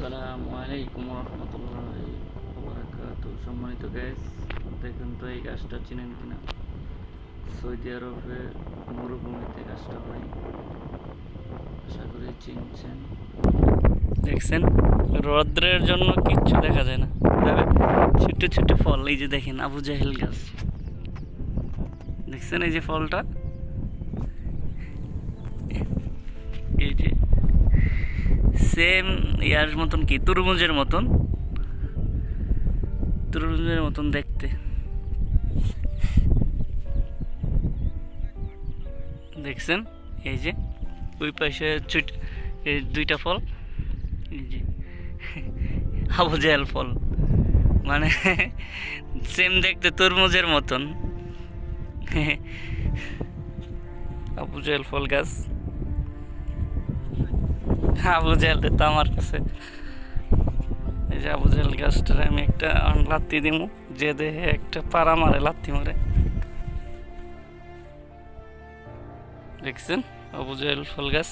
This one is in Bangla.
আসসালামু আলাইকুম রহমতুল্লাহ বারাকাতু সম্মানিত গ্যাস দেখুন তো এই গাছটা চিনেন কিনা? সৌদি আরবে মরুভূমিতে গাছটা হয়। আশা করি চিনছেন। দেখছেন? রৌদ্রের জন্য কিচ্ছু দেখা যায় না। তবে ছোট্ট ছোট্ট ফল, এই যে দেখেন আবু জাহেল গাছ। দেখছেন এই যে ফলটা? সেম ইয়ার মতন কি? তরমুজের মতন। তরমুজের মতন দেখতে। দেখছেন? এই যে, ওই পাশে এই দুইটা ফল। এই যে আবুজাল ফল। মানে সেম দেখতে তরমুজের মতন। আবুজাল ফল গাছ। আবু জেল তো আমার কাছে। এই যে আবু জেল গাছটার আমি একটা লাত্তি দিব যে দেহে একটা পাড়া মারে, লাত্তি মারে। দেখছেন? আবু জেল ফল গাছ।